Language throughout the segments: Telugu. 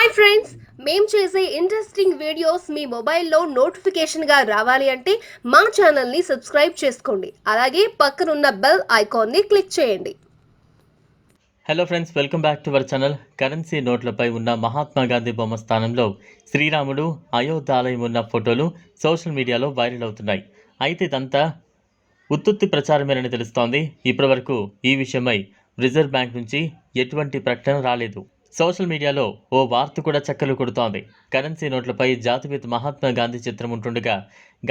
హాయ్ ఫ్రెండ్స్ మేము చేసే ఇంట్రెస్టింగ్ వీడియోస్ మీ మొబైల్లో నోటిఫికేషన్గా రావాలి అంటే మా ఛానల్ని సబ్స్క్రైబ్ చేసుకోండి. అలాగే పక్కనున్న బెల్ ఐకాన్ని క్లిక్ చేయండి. Hello friends welcome back to our channel currency నోట్లపై ఉన్న మహాత్మా గాంధీ బొమ్మ స్థానంలో శ్రీరాముడు అయోధ్య ఆలయం ఉన్న ఫోటోలు సోషల్ మీడియాలో వైరల్ అవుతున్నాయి. అయితే ఇదంతా ఉత్తుత్తి ప్రచారమేనని తెలుస్తోంది. ఇప్పటివరకు ఈ విషయమై రిజర్వ్ బ్యాంక్ నుంచి ఎటువంటి ప్రకటన రాలేదు. సోషల్ మీడియాలో ఓ వార్త కూడా చక్కలు కొడుతోంది. కరెన్సీ నోట్లపై జాతిపిత మహాత్మా గాంధీ చిత్రం ఉంటుండగా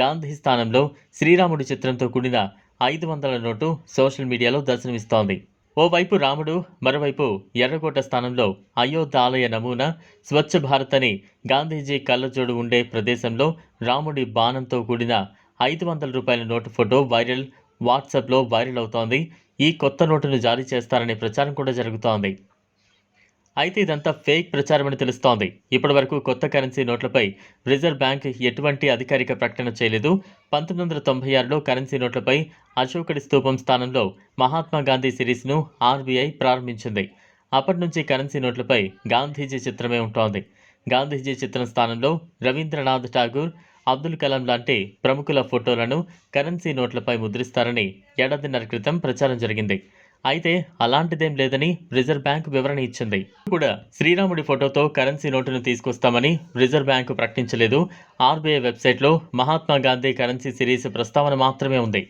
గాంధీ స్థానంలో శ్రీరాముడి చిత్రంతో కూడిన ఐదు వందల నోటు సోషల్ మీడియాలో దర్శనమిస్తోంది. ఓవైపు రాముడు మరోవైపు ఎర్రకోట స్థానంలో అయోధ్య ఆలయ నమూనా స్వచ్ఛ భారత్ అని గాంధీజీ కళ్ళజోడు ఉండే ప్రదేశంలో రాముడి బాణంతో కూడిన ఐదు వందల రూపాయల నోటు ఫోటో వైరల్ వాట్సాప్లో వైరల్ అవుతోంది. ఈ కొత్త నోటును జారీ చేస్తారనే ప్రచారం కూడా జరుగుతోంది. అయితే ఇదంతా ఫేక్ ప్రచారమని తెలుస్తోంది. ఇప్పటివరకు కొత్త కరెన్సీ నోట్లపై రిజర్వ్ బ్యాంక్ ఎటువంటి అధికారిక ప్రకటన చేయలేదు. పంతొమ్మిది వందల తొంభై ఆరులో కరెన్సీ నోట్లపై అశోకుడి స్తూపం స్థానంలో మహాత్మా గాంధీ సిరీస్ను ఆర్బీఐ ప్రారంభించింది. అప్పటి నుంచి కరెన్సీ నోట్లపై గాంధీజీ చిత్రమే ఉంటోంది. గాంధీజీ చిత్రం స్థానంలో రవీంద్రనాథ్ ఠాగూర్ అబ్దుల్ కలాం లాంటి ప్రముఖుల ఫోటోలను కరెన్సీ నోట్లపై ముద్రిస్తారని ఏడాదిన్నర క్రితం ప్రచారం జరిగింది. అయితే అలాంటిదేం లేదని రిజర్వ్ బ్యాంక్ వివరణ ఇచ్చింది. కూడా శ్రీరాముడి ఫోటోతో కరెన్సీ నోటును తీసుకొస్తామని రిజర్వ్ బ్యాంకు ప్రకటించలేదు. ఆర్బీఐ వెబ్సైట్లో మహాత్మా గాంధీ కరెన్సీ సిరీస్ ప్రస్తావన మాత్రమే ఉంది.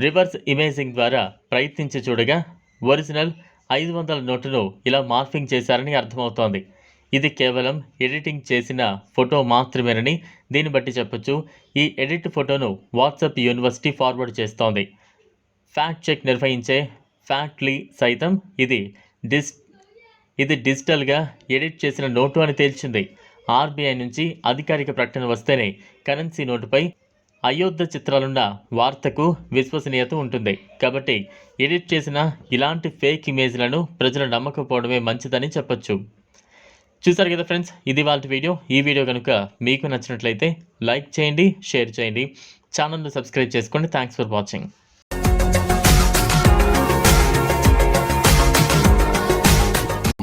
రివర్స్ ఇమేజింగ్ ద్వారా ప్రయత్నించి చూడగా ఒరిజినల్ ఐదు వందల నోటును ఇలా మార్ఫింగ్ చేశారని అర్థమవుతోంది. ఇది కేవలం ఎడిటింగ్ చేసిన ఫోటో మాత్రమేనని దీన్ని బట్టి చెప్పొచ్చు. ఈ ఎడిట్ ఫోటోను వాట్సాప్ యూనివర్సిటీ ఫార్వర్డ్ చేస్తోంది. ఫ్యాక్ట్ చెక్ నిర్వహించే ఫ్యాక్ట్లీ సైతం ఇది డిస్ ఇది డిజిటల్గా ఎడిట్ చేసిన నోటు అని తేల్చింది. ఆర్బీఐ నుంచి అధికారిక ప్రకటన వస్తేనే కరెన్సీ నోటుపై అయోధ్య చిత్రాలున్న వార్తకు విశ్వసనీయత ఉంటుంది. కాబట్టి ఎడిట్ చేసిన ఇలాంటి ఫేక్ ఇమేజ్లను ప్రజలు నమ్మకపోవడమే మంచిదని చెప్పొచ్చు. చూసారు కదా ఫ్రెండ్స్ ఇది వాళ్ళ వీడియో. ఈ వీడియో కనుక మీకు నచ్చినట్లయితే లైక్ చేయండి షేర్ చేయండి. ఛానల్ను సబ్స్క్రైబ్ చేసుకోండి. Thanks for watching.